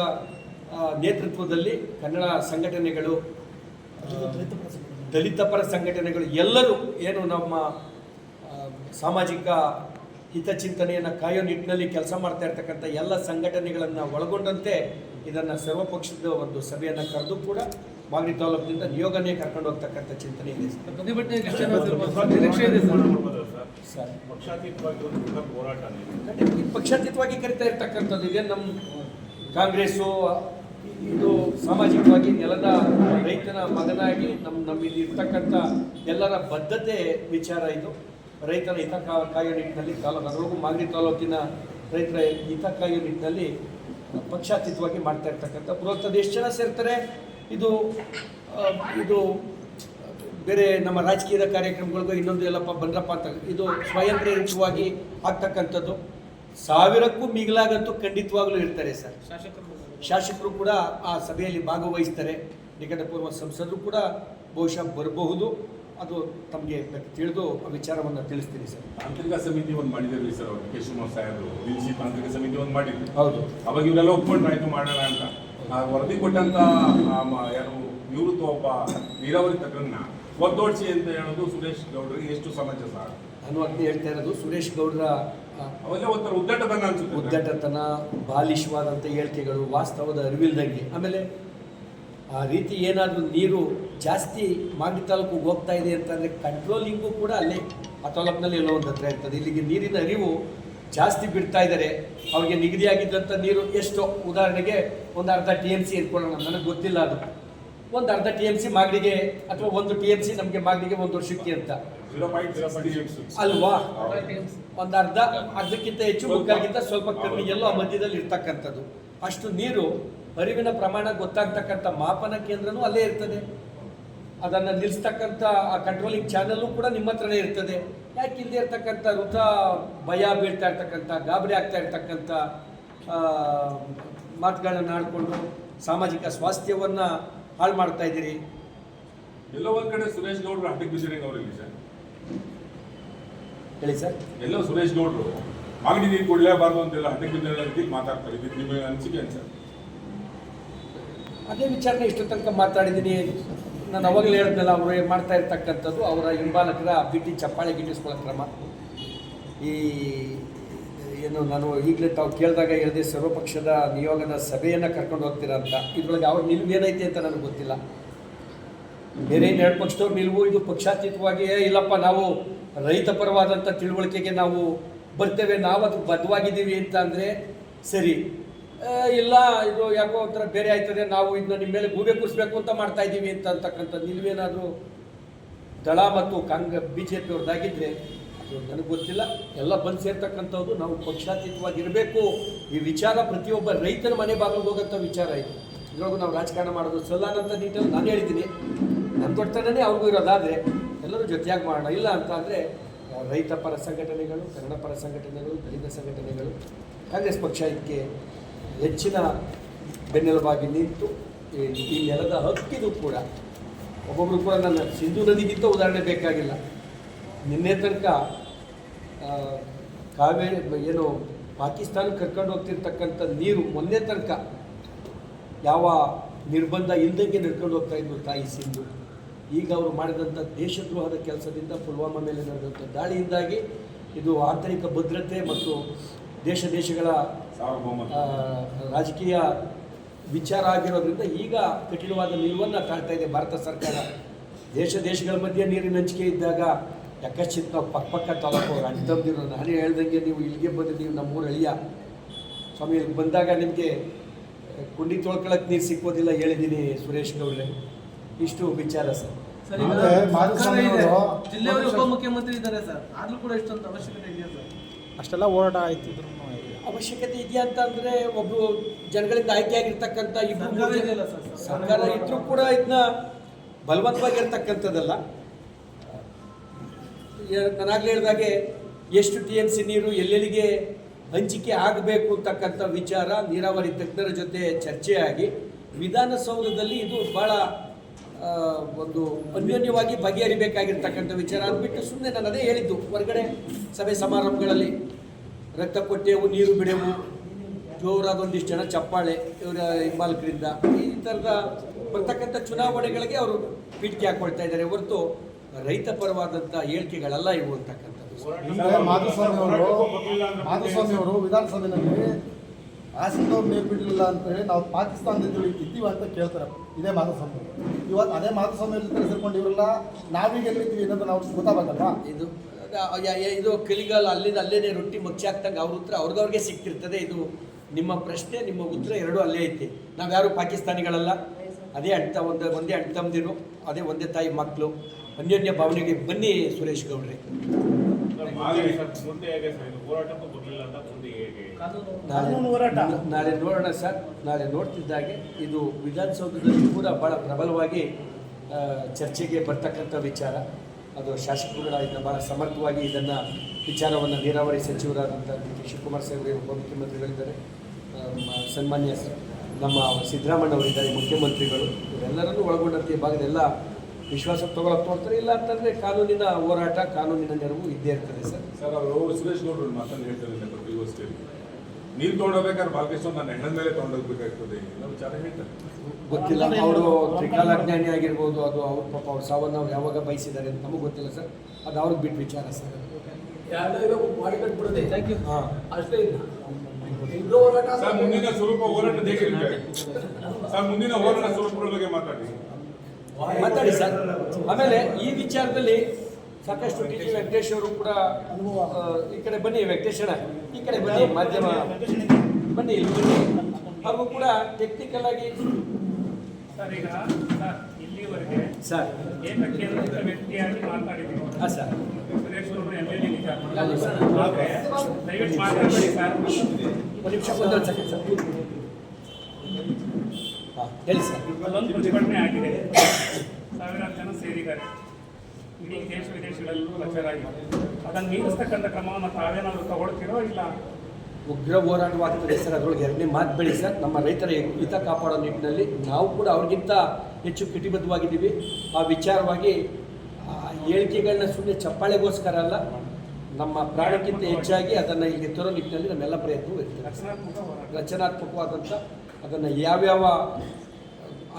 ನೇತೃತ್ವದಲ್ಲಿ ಕನ್ನಡ ಸಂಘಟನೆಗಳು ದಲಿತ ಪರ ಸಂಘಟನೆಗಳು ಎಲ್ಲರೂ ಏನು ನಮ್ಮ ಸಾಮಾಜಿಕ ಹಿತಚಿಂತನೆಯನ್ನು ಕಾಯೋ ನಿಟ್ಟಿನಲ್ಲಿ ಕೆಲಸ ಮಾಡ್ತಾ ಇರ್ತಕ್ಕಂಥ ಎಲ್ಲ ಸಂಘಟನೆಗಳನ್ನು ಒಳಗೊಂಡಂತೆ ಇದನ್ನು ಸರ್ವಪಕ್ಷದ ಒಂದು ಸಭೆಯನ್ನು ಕರೆದು ಕೂಡ ಮಾಗಡಿ ತಾಲೂಕಿನಿಂದ ನಿಯೋಗನೇ ಕರ್ಕೊಂಡು ಹೋಗ್ತಕ್ಕಂಥ ಚಿಂತನೆ ಇದೆ. ಸರ್. ಪಕ್ಷಾತೀತವಾಗಿ ಕರಿತಾ ಇರ್ತಕ್ಕಂಥದ್ದು ಇದೆ ನಮ್ಮ ಕಾಂಗ್ರೆಸ್ಸು ಇದು ಸಾಮಾಜಿಕವಾಗಿ ನೆಲದ ರೈತನ ಮಗನಾಗಿ ನಮ್ಮ ನಮ್ಮಲ್ಲಿ ಇರ್ತಕ್ಕಂಥ ಎಲ್ಲರ ಬದ್ಧತೆ ವಿಚಾರ ಇದು. ರೈತರ ಹಿತ ಕಾ- ಕಾಯೋ ನಿಟ್ಟಿನಲ್ಲಿ ತಾಲೂಕು ಮಾಗಡಿ ತಾಲೂಕಿನ ರೈತರ ಹಿತ ನಿಟ್ಟಿನಲ್ಲಿ ಪಕ್ಷಾತೀತವಾಗಿ ಮಾಡ್ತಾ ಇರ್ತಕ್ಕಂಥ ಬೃಹತ್ ಎಷ್ಟು ಜನ ಸೇರ್ತಾರೆ. ಇದು ಇದು ಬೇರೆ ನಮ್ಮ ರಾಜಕೀಯದ ಕಾರ್ಯಕ್ರಮಗಳಿಗೂ ಇನ್ನೊಂದು ಎಲ್ಲಪ್ಪ ಬಂದ್ರಪ್ಪ ಅಂತ ಇದು ಸ್ವಯಂ ಪ್ರೇರಿತವಾಗಿ ಆಗ್ತಕ್ಕಂಥದ್ದು. ಸಾವಿರಕ್ಕೂ ಮಿಗಿಲಾಗಂತೂ ಖಂಡಿತವಾಗ್ಲೂ ಇರ್ತಾರೆ ಸರ್. ಶಾಸಕರು ಶಾಸಕರು ಕೂಡ ಆ ಸಭೆಯಲ್ಲಿ ಭಾಗವಹಿಸ್ತಾರೆ. ನಿಕಟಪೂರ್ವ ಸಂಸದರು ಕೂಡ ಬಹುಶಃ ಬರಬಹುದು. ಅದು ತಮಗೆ ತಿಳಿದು ಆ ವಿಚಾರವನ್ನು ತಿಳಿಸ್ತೀನಿ ಸರ್. ತಾಂತ್ರಿಕ ಸಮಿತಿ ಒಂದು ಮಾಡಿದಿರಲಿ ಸರ್ ಅವರು ಕೆ ಶಿವಮೊಗ್ಗ ಸಾಹೇಬರು. ನಿಲ್ಲಿಸಿ ತಾಂತ್ರಿಕ ಸಮಿತಿ ಒಂದು ಮಾಡಿದ್ರು. ಹೌದು. ಅವಾಗ ಇವರೆಲ್ಲ ಒಪ್ಕೊಂಡು ಆಯ್ತು ಮಾಡೋಣ ಅಂತ. ಆ ವರದಿ ಕೊಟ್ಟಂತ ಯಾರು ನಿವೃತ್ತ ಒಬ್ಬ ನೀರಾವರಿ ತಜ್ಞರನ್ನ ಒದ್ದೋಡಿಸಿ ಅಂತ ಹೇಳೋದು ಸುರೇಶ್ ಗೌಡರಿಗೆ ಎಷ್ಟು ಸಮಂಜಸ ನಾನು ಅದನ್ನೇ ಹೇಳ್ತಾ ಇರೋದು ಸುರೇಶ್ ಗೌಡ್ರ ಉದ್ದಟತನ. ಉದ್ದಟತನ ಬಾಲಿಶವಾದಂಥ ಹೇಳಿಕೆಗಳು ವಾಸ್ತವದ ಅರಿವಿಲ್ದಂಗೆ. ಆಮೇಲೆ ಆ ರೀತಿ ಏನಾದರೂ ನೀರು ಜಾಸ್ತಿ ಮಾಗಡಿ ತಾಲೂಕು ಹೋಗ್ತಾ ಇದೆ ಅಂತಂದರೆ ಕಂಟ್ರೋಲಿಂಗು ಕೂಡ ಅಲ್ಲೇ, ಆ ತಾಲೂಕಿನಲ್ಲಿ ಎಲ್ಲೋ ಒಂದು ಹತ್ರ ಇರ್ತದೆ. ಇಲ್ಲಿಗೆ ನೀರಿನ ಅರಿವು ಜಾಸ್ತಿ ಬಿಡ್ತಾ ಇದ್ದಾರೆ. ಅವ್ರಿಗೆ ನಿಗದಿಯಾಗಿದ್ದಂಥ ನೀರು ಎಷ್ಟೋ. ಉದಾಹರಣೆಗೆ ಒಂದು ಅರ್ಧ ಟಿ ಎಂ ಸಿ ಇಟ್ಕೊಳ್ಳೋಣ ನನಗೆ ಗೊತ್ತಿಲ್ಲ ಅದು. ಒಂದು ಅರ್ಧ ಟಿ ಎಂ ಸಿ ಮಾಗಡಿಗೆ ಅಥವಾ ಒಂದು ಟಿ ಎಂ ಸಿ ನಮಗೆ ಮಾಗಡಿಗೆ ಒಂದು ವರ್ಷಕ್ಕೆ ಅಂತ. ಅಲ್ವಾ? ಒಂದು ಅರ್ಧ, ಅರ್ಧಕ್ಕಿಂತ ಹೆಚ್ಚು ಮುಕ್ಕಾಗಿಂತ ಸ್ವಲ್ಪ ಕಮ್ಮಿ, ಎಲ್ಲೋ ಆ ಮಧ್ಯದಲ್ಲಿ ಇರ್ತಕ್ಕಂಥದ್ದು. ಅಷ್ಟು ನೀರು ಹರಿವಿನ ಪ್ರಮಾಣ ಗೊತ್ತಾಗ್ತಕ್ಕಂಥ ಮಾಪನ ಕೇಂದ್ರನೂ ಅಲ್ಲೇ ಇರ್ತದೆ. ಅದನ್ನು ನಿಲ್ಲಿಸ್ತಕ್ಕಂಥ ಆ ಕಂಟ್ರೋಲಿಂಗ್ ಚಾನಲ್ಲು ಕೂಡ ನಿಮ್ಮ ಹತ್ರನೇ ಇರ್ತದೆ. ಯಾಕೆ ಇಲ್ಲದೆ ಇರ್ತಕ್ಕಂಥ ವೃಥ ಭಯ ಬೀಳ್ತಾ ಇರ್ತಕ್ಕಂಥ ಗಾಬರಿ ಆಗ್ತಾ ಇರ್ತಕ್ಕಂಥ ಮಾತುಗಳನ್ನು ಆಡ್ಕೊಂಡು ಸಾಮಾಜಿಕ ಸ್ವಾಸ್ಥ್ಯವನ್ನು ಹಾಳು ಮಾಡ್ತಾ ಇದ್ದೀರಿ. ಎಲ್ಲೋ ಒಂದು ಕಡೆ ಸುರೇಶ್ ಗೌಡರು ಹಟ್ಟಿಗೆ ಬಿದ್ದಿರಂಗ್ ಅವರಿಗೆ ಸರ್. ಹೇಳಿ ಸರ್. ಎಲ್ಲೋ ಸುರೇಶ್ ಗೌಡರು ಮಾಗಡಿ ನೀರು ಕೊಡ್ಲೇಬಾರ್ದು ಅಂತೆಲ್ಲ ಹಟ್ಟಿಗೆ ಬಿದ್ದಿರೋ ಮಾತಾಡ್ತಾರೆ ಇದು ನಿಮ್ಮ ಅನಿಸಿಕೆ ಅನ್ಸರ್ ಅದೇ ವಿಚಾರನೆ ಇಷ್ಟು ತನಕ ಮಾತಾಡಿದ್ದೀನಿ. ನಾನು ಅವಾಗಲೇ ಹೇಳಿದ್ನಲ್ಲ ಅವರು ಮಾಡ್ತಾ ಇರ್ತಕ್ಕಂಥದ್ದು ಅವರ ಹಿಂಬಾಲಕರ ಬಿಟ್ಟು ಚಪ್ಪಾಳೆ ಗಿಟ್ಟಿಸ್ಕೊಳ್ಳೋ ಕ್ರಮ. ಈ ಏನು ನಾನು ಈಗಲೇ ತಾವು ಕೇಳಿದಾಗ ಹೇಳಿದೆ ಸರ್ವಪಕ್ಷದ ನಿಯೋಗದ ಸಭೆಯನ್ನು ಕರ್ಕೊಂಡು ಹೋಗ್ತೀರಾ ಅಂತ. ಇದ್ರೊಳಗೆ ಅವ್ರ ನಿಲುವು ಏನೈತೆ ಅಂತ ನನಗೆ ಗೊತ್ತಿಲ್ಲ. ಬೇರೆ ಏನು ಎರಡು ಪಕ್ಷದವ್ರ ನಿಲುವು ಇದು ಪಕ್ಷಾತೀತವಾಗಿ "ಏ, ಇಲ್ಲಪ್ಪ ನಾವು ರೈತ ಪರವಾದಂಥ ತಿಳುವಳಿಕೆಗೆ ನಾವು ಬರ್ತೇವೆ ನಾವು ಅದಕ್ಕೆ ಬದ್ಧವಾಗಿದ್ದೀವಿ ಅಂತ ಅಂದರೆ ಸರಿ. ಇಲ್ಲ, ಇದು ಯಾಕೋ ಒಂಥರ ಬೇರೆ ಆಯ್ತದೆ. ನಾವು ಇದನ್ನ ನಿಮ್ಮ ಮೇಲೆ ಗೂಬೆ ಕೂರಿಸ್ಬೇಕು ಅಂತ ಮಾಡ್ತಾ ಇದ್ದೀವಿ ಅಂತ ಅಂತಕ್ಕಂಥ ನಿಲುವೇನಾದರೂ ದಳ ಮತ್ತು ಕಾಂಗ್ರೆಸ್ ಬಿ ಜೆ ಪಿ ಅವ್ರದ್ದಾಗಿದ್ದರೆ ಅದು ನನಗೆ ಗೊತ್ತಿಲ್ಲ. ಎಲ್ಲ ಬಂದು ಸೇರ್ತಕ್ಕಂಥದ್ದು ನಾವು ಪಕ್ಷಾತೀತವಾಗಿರಬೇಕು. ಈ ವಿಚಾರ ಪ್ರತಿಯೊಬ್ಬ ರೈತನ ಮನೆ ಬಾಗಿಲಿಗೆ ಹೋಗೋಂಥ ವಿಚಾರ ಇದು. ಇದ್ರೊಳಗೂ ನಾವು ರಾಜಕಾರಣ ಮಾಡೋದು ಸಲ್ಲಾನಂತ ನಿಟ್ಟಲ್ಲಿ ನಾನು ಹೇಳಿದ್ದೀನಿ. ನನ್ನ ದೊಡ್ಡತನನೇ ಅವ್ರಿಗೂ ಇರೋದಾದರೆ ಎಲ್ಲರೂ ಜೊತೆಯಾಗಿ ಮಾಡೋಣ. ಇಲ್ಲ ಅಂತ ಅಂದರೆ ರೈತ ಪರ ಸಂಘಟನೆಗಳು, ಕನ್ನಡ ಪರ ಸಂಘಟನೆಗಳು, ದಲಿತ ಸಂಘಟನೆಗಳು, ಕಾಂಗ್ರೆಸ್ ಪಕ್ಷ ಇದಕ್ಕೆ ಹೆಚ್ಚಿನ ಬೆನ್ನೆಲುಬಾಗಿ ನಿಂತು ಈ ನೆಲದ ಹಕ್ಕಿದು ಕೂಡ ಒಬ್ಬೊಬ್ಬರು ಕೂಡ ನನ್ನ ಸಿಂಧು ನದಿಗಿಂತ ಉದಾಹರಣೆ ಬೇಕಾಗಿಲ್ಲ. ನಿನ್ನೆ ತನಕ ಕಾವೇರಿ, ಏನು ಪಾಕಿಸ್ತಾನ ಕರ್ಕೊಂಡು ಹೋಗ್ತಿರ್ತಕ್ಕಂಥ ನೀರು ಮೊನ್ನೆ ತನಕ ಯಾವ ನಿರ್ಬಂಧ ಇಲ್ಲದಂಗೆ ನಡ್ಕೊಂಡು ಹೋಗ್ತಾ ಇದ್ರು ತಾಯಿ ಸಿಂಧು. ಈಗ ಅವರು ಮಾಡಿದಂಥ ದೇಶದ್ರೋಹದ ಕೆಲಸದಿಂದ ಪುಲ್ವಾಮಾ ಮೇಲೆ ನಡೆದಂಥ ದಾಳಿಯಿಂದಾಗಿ ಇದು ಆಂತರಿಕ ಭದ್ರತೆ ಮತ್ತು ದೇಶ ದೇಶಗಳ ರಾಜಕೀಯ ವಿಚಾರ ಆಗಿರೋದ್ರಿಂದ ಈಗ ಕಠಿಣವಾದ ನಿಲುವನ್ನು ಕಾಣ್ತಾ ಇದೆ ಭಾರತ ಸರ್ಕಾರ. ದೇಶ ದೇಶಗಳ ಮಧ್ಯೆ ನೀರಿನ ಹಂಚಿಕೆ ಇದ್ದಾಗ ಯಕಶ್ಚಿತ್ ನಾವು ಪಕ್ಕ ಪಕ್ಕ ತಾಲೂಕು ಅಡ್ಡಂದಿರೋ ನಾನೇ ಹೇಳ್ದಂಗೆ ನೀವು ಇಲ್ಲಿಗೆ ಬಂದಿದ್ದೀವಿ ನಮ್ಮೂರು ಅಳಿಯ. ಸ್ವಾಮಿ ಇಲ್ಲಿಗೆ ಬಂದಾಗ ನಿಮಗೆ ಕುಂಡಿ ತೊಳ್ಕೊಳಕ್ಕೆ ನೀರು ಸಿಕ್ಕೋದಿಲ್ಲ ಹೇಳಿದ್ದೀನಿ ಸುರೇಶ್ ಗೌಡ್ರೆ. ಇಷ್ಟು ವಿಚಾರ ಸರ್. ಇದೆ. ಉಪಮುಖ್ಯಮಂತ್ರಿ ಇದ್ದಾರೆ ಸರ್. ಆದರೂ ಕೂಡ ಇಷ್ಟೊಂದು ಅವಶ್ಯಕತೆ ಇದೆಯಾ ಸರ್? ಅಷ್ಟೆಲ್ಲ ಹೋರಾಟ ಆಯ್ತಿದ್ರು. ಅವಶ್ಯಕತೆ ಇದೆಯಾ ಅಂತ ಅಂದ್ರೆ ಒಬ್ಬರು ಜನಗಳಿಂದ ಆಯ್ಕೆಯಾಗಿರ್ತಕ್ಕಂಥ ಇಬ್ಬರು ಸರ್ಕಾರ ಇದ್ರು ಕೂಡ ಇದನ್ನ ಬಲವಂತವಾಗಿರ್ತಕ್ಕಂಥದ್ದಲ್ಲ. ನಾನಾಗ್ಲೇ ಹೇಳಿದಾಗೆ ಎಷ್ಟು ಟಿ ಎಂ ಸಿ ನೀರು ಎಲ್ಲೆಲ್ಲಿಗೆ ಹಂಚಿಕೆ ಆಗಬೇಕು ಅಂತಕ್ಕಂಥ ವಿಚಾರ ನೀರಾವರಿ ತಜ್ಞರ ಜೊತೆ ಚರ್ಚೆಯಾಗಿ ವಿಧಾನಸೌಧದಲ್ಲಿ ಇದು ಭಾಳ ಒಂದು ಅನ್ಯೋನ್ಯವಾಗಿ ಬಗೆಹರಿಬೇಕಾಗಿರ್ತಕ್ಕಂಥ ವಿಚಾರ ಅಂದ್ಬಿಟ್ಟು ಸುಮ್ಮನೆ ನಾನು ಅದೇ ಹೇಳಿದ್ದು ಹೊರಗಡೆ ಸಭೆ ಸಮಾರಂಭಗಳಲ್ಲಿ. ರಕ್ತ ಕೊಟ್ಟೆವು ನೀರು ಬಿಡೆವು ಜೋರಾದ ಒಂದಿಷ್ಟು ಜನ ಚಪ್ಪಾಳೆ ಇವರ ಹಿಂಬಾಲಕರಿಂದ ಈ ಥರದ ಬರ್ತಕ್ಕಂಥ ಚುನಾವಣೆಗಳಿಗೆ ಅವರು ಪೀಠಿಕೆ ಹಾಕೊಳ್ತಾ ಇದ್ದಾರೆ. ಹೊರತು ರೈತ ಪರವಾದಂಥ ಹೇಳಿಕೆಗಳೆಲ್ಲ ಇವು ಅಂತಕ್ಕಂಥದ್ದು. ಮಾಧುಸ್ವಾಮಿ ಅವರು ಮಾಧುಸ್ವಾಮಿ ಅವರು ವಿಧಾನಸಭೆಯಲ್ಲಿ ಆಸಿಂದವ್ರು ನೀರು ಬಿಡಲಿಲ್ಲ ಅಂತ ಹೇಳಿ ನಾವು ಪಾಕಿಸ್ತಾನದಿಂದ ಇದ್ದೀವಿ ಅಂತ ಕೇಳ್ತಾರೆ. ಇದೇ ಮಾಧುಸ್ವಾಮಿ. ಇವತ್ತು ಅದೇ ಮಾಧುಸ್ವಾಮಿ ಸೇರ್ಕೊಂಡು ಇವರೆಲ್ಲ ನಾವೀಗ ಎಲ್ಲಿದ್ದೀವಿ ಅನ್ನೋದು ನಾವು ಗೊತ್ತಾಗಲ್ಲ ಇದು ಇದು ಕಲಿಗಾಲ ಅಲ್ಲಿಂದ ಅಲ್ಲೇನೆ ರೊಟ್ಟಿ ಮಚ್ಚಿ ಹಾಕ್ದಂಗೆ ಅವ್ರ ಉತ್ತರ ಅವ್ರಿಗವ್ರಿಗೆ ಸಿಕ್ತಿರ್ತದೆ ಇದು. ನಿಮ್ಮ ಪ್ರಶ್ನೆ ನಿಮ್ಮ ಉತ್ತರ ಎರಡೂ ಅಲ್ಲೇ ಐತಿ. ನಾವ್ಯಾರು ಪಾಕಿಸ್ತಾನಿಗಳಲ್ಲ? ಅದೇ ಅಣ್ಣ ಒಂದು ಒಂದೇ ಅಣ್ಣ ತಮ್ಮದಿರು ಅದೇ ಒಂದೇ ತಾಯಿ ಮಕ್ಕಳು ಅನ್ಯೋನ್ಯ ಭಾವನೆಗೆ ಬನ್ನಿ ಸುರೇಶ್ ಗೌಡ್ರೆ. ನಾಳೆ ನೋಡೋಣ ಸರ್. ನಾಳೆ ನೋಡ್ತಿದ್ದಾಗೆ ಇದು ವಿಧಾನಸೌಧದಲ್ಲಿ ಕೂಡ ಭಾಳ ಪ್ರಬಲವಾಗಿ ಚರ್ಚೆಗೆ ಬರ್ತಕ್ಕಂಥ ವಿಚಾರ. ಅದು ಶಾಸಕರುಗಳಾಗಿದ್ದ ಬಹಳ ಸಮರ್ಥವಾಗಿ ಇದನ್ನು ವಿಚಾರವನ್ನು ನೀರಾವರಿ ಸಚಿವರಾದಂಥ ಡಿ ಕೆ ಶಿವಕುಮಾರ್ ಸಾಹೇಬರು ಉಪಮುಖ್ಯಮಂತ್ರಿಗಳಿದ್ದಾರೆ. ಸನ್ಮಾನ್ಯ ನಮ್ಮ ಸಿದ್ದರಾಮಣ್ಣವರಿದ್ದಾರೆ ಮುಖ್ಯಮಂತ್ರಿಗಳು. ಇವರೆಲ್ಲರನ್ನೂ ಒಳಗೊಂಡಂತೆ ಈ ಭಾಗದ ಎಲ್ಲ ವಿಶ್ವಾಸ ತಗೊಳಕ್ಕೆ ತೋರ್ತಾರೆ. ಇಲ್ಲ ಅಂತಂದರೆ ಕಾನೂನಿನ ಹೋರಾಟ, ಕಾನೂನಿನ ನೆರವು ಇದ್ದೇ ಇರ್ತದೆ ಸರ್. ಸರ್, ಅವರು ಸುರೇಶ್ ಗೌಡರು ಮಾತನ್ನು ಹೇಳ್ತಾರೆ ನೀರು ತೊಗೊಂಡೋಗ್ಬೇಕಾದ್ರೆ ಬಾಲಕೃಷ್ಣ ನನ್ನ ಹೆಣ್ಣದ ಮೇಲೆ ತೊಗೊಂಡೋಗ್ಬೇಕಾಗ್ತದೆ ಎಲ್ಲ ವಿಚಾರ ಹೇಳ್ತಾರೆ. ಗೊತ್ತಿಲ್ಲ. ಅವರು ತ್ರಿಕಾಲಜ್ಞಾನಿ ಆಗಿರ್ಬೋದು ಅದು ಅವ್ರ ಪಾಪ ಅವ್ರ ಸಾವನ್ನು ಅವ್ರು ಯಾವಾಗ ಬಯಸಿದ್ದಾರೆ ಅಂತ ನಮಗೆ ಗೊತ್ತಿಲ್ಲ ಸರ್. ಅದು ಅವ್ರಿಗೆ ಬಿಟ್ಟು ವಿಚಾರ ಸರ್. ಥ್ಯಾಂಕ್ ಯು ಹಾಂ. ಸರ್ ಮುಂದಿನ ಸ್ವರೂಪ ಹೋರಾಟ ಹೇಗಿರುತ್ತೆ ಸರ್ ಮುಂದಿನ ಹೋರಾಟ ಸ್ವರೂಪಗಳ ಬಗ್ಗೆ ಮಾತಾಡಿ. ಮಾತಾಡಿ ಸರ್. ಆಮೇಲೆ ಈ ವಿಚಾರದಲ್ಲಿ ಸಾಕಷ್ಟು ಟಿ ಜಿ ವೆಂಕಟೇಶ್ ಅವರು ಕೂಡ ಆ, ಈ ಕಡೆ ಬನ್ನಿ ವೆಂಕಟೇಶ್ ಈ ಕಡೆ ಬನ್ನಿ ಮಾಧ್ಯಮ. ಬನ್ನಿ ಬನ್ನಿ. ಹಾಗೂ ಕೂಡ ಟೆಕ್ನಿಕಲ್ ಆಗಿ ಸರ್ ಈಗ ಸರ್ ಇಲ್ಲಿವರೆಗೆ ಸರ್. ವ್ಯಕ್ತಿಯಾಗಿ ಹಾಂ ಸರ್. ಸುರೇಶ್ ಅವರು ಎಂ ಎಲ್ ಎ ನಿಜ ಯಾವ್ದು ಸರ್? ಆದ್ರೆ ದಯವಿಟ್ಟು ಮಾತಾಡಬೇಡಿ ಸರ್. ಒಂದು ನಿಮಿಷ ಒಂದೊಂದು ಸೆಕೆಂಡ್ ಸರ್ ಹಾಂ ಹೇಳಿ ಸರ್. ಅಲ್ಲೊಂದು ಪ್ರತಿಭಟನೆ ಆಗಿದೆ. ಸಾವಿರಾರು ಜನ ಸೇರಿದ್ದಾರೆ. ಇಡೀ ದೇಶ ವಿದೇಶಗಳಲ್ಲೂ ಲಕ್ಷರಾಗಿದೆ ಅದನ್ನು ಮೀರಿಸ್ತಕ್ಕಂಥ ಕ್ರಮವನ್ನು ತಾವೇನಾದರೂ ತಗೊಳ್ತೀರೋ ಇಲ್ಲ ಉಗ್ರ ಹೋರಾಟವಾಗ್ತದೆ ಸರ್ ಅದರೊಳಗೆ ಎರಡನೇ ಮಾತು ಬೆಳಿ ಸರ್. ನಮ್ಮ ರೈತರ ಹಿತ ಕಾಪಾಡೋ ನಿಟ್ಟಿನಲ್ಲಿ ನಾವು ಕೂಡ ಅವ್ರಿಗಿಂತ ಹೆಚ್ಚು ಕಟಿಬದ್ಧವಾಗಿದ್ದೀವಿ. ಆ ವಿಚಾರವಾಗಿ ಹೇಳಿಕೆಗಳನ್ನ ಸುಮ್ಮನೆ ಚಪ್ಪಾಳೆಗೋಸ್ಕರ ಅಲ್ಲ, ನಮ್ಮ ಪ್ರಾಣಕ್ಕಿಂತ ಹೆಚ್ಚಾಗಿ ಅದನ್ನು ಇಲ್ಲಿ ತರೋ ನಿಟ್ಟಿನಲ್ಲಿ ನಮ್ಮೆಲ್ಲ ಪ್ರಯತ್ನವೂ ಇರ್ತದೆ ರಚನಾತ್ಮಕವಾದಂಥ ಅದನ್ನು ಯಾವ್ಯಾವ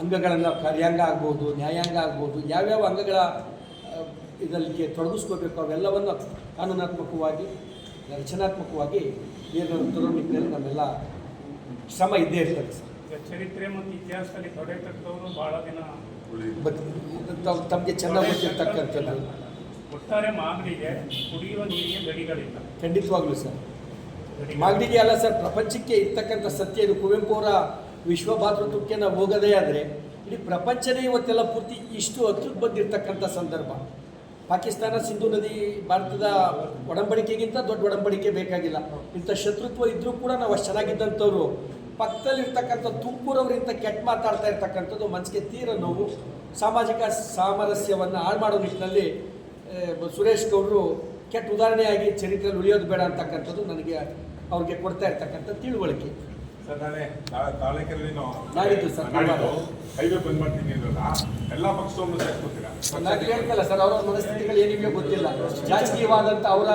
ಅಂಗಗಳನ್ನು ಕಾರ್ಯಾಂಗ ಆಗ್ಬೋದು, ನ್ಯಾಯಾಂಗ ಆಗ್ಬೋದು, ಯಾವ್ಯಾವ ಅಂಗಗಳ ಇದಕ್ಕೆ ತೊಡಗಿಸ್ಕೋಬೇಕು ಅವೆಲ್ಲವನ್ನು ಕಾನೂನಾತ್ಮಕವಾಗಿ ರಚನಾತ್ಮಕವಾಗಿ ನೀರನ್ನು ತರೋ ನಿಟ್ಟಿನಲ್ಲಿ ನಮ್ಮೆಲ್ಲ ಶ್ರಮ ಇದ್ದೇ ಇರ್ತದೆ ಸರ್. ಚರಿತ್ರೆ ಮತ್ತು ಇತಿಹಾಸದಲ್ಲಿ ತೊಡೆ ತಟ್ಟದವರು ಬಹಳ ದಿನ ಬಟ್ ತಮಗೆ ಚೆನ್ನಾಗಿ ಗೊತ್ತಿರ್ತಕ್ಕಂಥದ್ದು ಒಟ್ಟಾರೆ ಮಾಗಡಿಗೆ ಕುಡಿಯುವ ನೀರಿಗೆ ಗಡಿಗಳಿಲ್ಲ. ಖಂಡಿತವಾಗ್ಲೂ ಸರ್. ಮಾಗಡಿಗೆ ಅಲ್ಲ ಸರ್ ಪ್ರಪಂಚಕ್ಕೆ ಇರ್ತಕ್ಕಂಥ ಸತ್ಯ ಇದು. ಕುವೆಂಪು ಅವರ ವಿಶ್ವ ಭಾತೃತ್ವಕ್ಕೆ ನಾವು ಹೋಗೋದೇ ಆದರೆ ಇಡೀ ಪ್ರಪಂಚನೇ ಇವತ್ತೆಲ್ಲ ಪೂರ್ತಿ ಇಷ್ಟು ಹತ್ರಕ್ಕೆ ಬಂದಿರತಕ್ಕಂಥ ಸಂದರ್ಭ. ಪಾಕಿಸ್ತಾನ ಸಿಂಧು ನದಿ ಭಾರತದ ಒಡಂಬಡಿಕೆಗಿಂತ ದೊಡ್ಡ ಒಡಂಬಡಿಕೆ ಬೇಕಾಗಿಲ್ಲ. ಇಂಥ ಶತ್ರುತ್ವ ಇದ್ದರೂ ಕೂಡ ನಾವು ಅಷ್ಟು ಚೆನ್ನಾಗಿದ್ದಂಥವ್ರು. ಪಕ್ಕದಲ್ಲಿರ್ತಕ್ಕಂಥ ತುಮಕೂರವರಿಂದ ಕೆಟ್ಟ ಮಾತಾಡ್ತಾ ಇರ್ತಕ್ಕಂಥದ್ದು ಮನಸ್ಸಿಗೆ ತೀರ ನೋವು. ಸಾಮಾಜಿಕ ಸಾಮರಸ್ಯವನ್ನು ಹಾಳು ಮಾಡೋ ನಿಟ್ಟಿನಲ್ಲಿ ಸುರೇಶ್ ಗೌಡರು ಕೆಟ್ಟ ಉದಾಹರಣೆಯಾಗಿ ಚರಿತ್ರೆಯಲ್ಲಿ ಉಳಿಯೋದು ಬೇಡ ಅಂತಕ್ಕಂಥದ್ದು ನನಗೆ ಅವ್ರಿಗೆ ಕೊಡ್ತಾ ಇರ್ತಕ್ಕಂಥ ತಿಳುವಳಿಕೆ. ಸರ್ ನಾಳೆ ನಾ- ತಾಲೂಕಲ್ಲಿನೂ ನಾಡಿದ್ದು ಸರ್, ನಾಡಿದ್ದು ಹೈವೇ ಬಂದ್ ಮಾಡ್ತೀನಿ ಎಲ್ಲ ಪಕ್ಷವನ್ನು ಸೇರ್ಕೊತೀರಾ ನಾನು ಕೇಳ್ತಲ್ಲ ಸರ್ ಅವರ ಮನಸ್ಥಿತಿಗಳು ಏನಿವೆ ಗೊತ್ತಿಲ್ಲ. ರಾಜಕೀಯವಾದಂಥ ಅವರ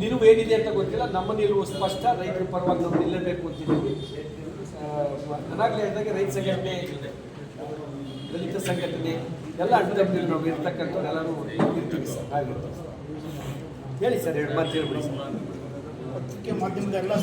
ನಿಲುವು ಏನಿದೆ ಅಂತ ಗೊತ್ತಿಲ್ಲ. ನಮ್ಮ ನಿಲುವು ಸ್ಪಷ್ಟ. ರೈತರ ಪರವಾಗಿ ನಾವು ನಿಲ್ಲಬೇಕು ಅಂತಿದ್ದೀವಿ. ನಾನಾಗಲೇ ಹೇಳಿದಾಗ ರೈತ ಸಂಘಟನೆ ದಲಿತ ಸಂಘಟನೆ ಎಲ್ಲ ಅಡ್ಡದಲ್ಲಿ ನಾವು ಇರ್ತಕ್ಕಂಥವ್ರೆಲ್ಲರೂ ಇರ್ತೀವಿ ಸರ್. ಹೇಳಿ ಸರ್ ಹೇಳಿ ಮತ್ತೆ ಹೇಳ್ಬಿಡಿ ಸರ್. ಪತ್ರಿಕೆ ಮಾಧ್ಯಮದ ಎಲ್ಲ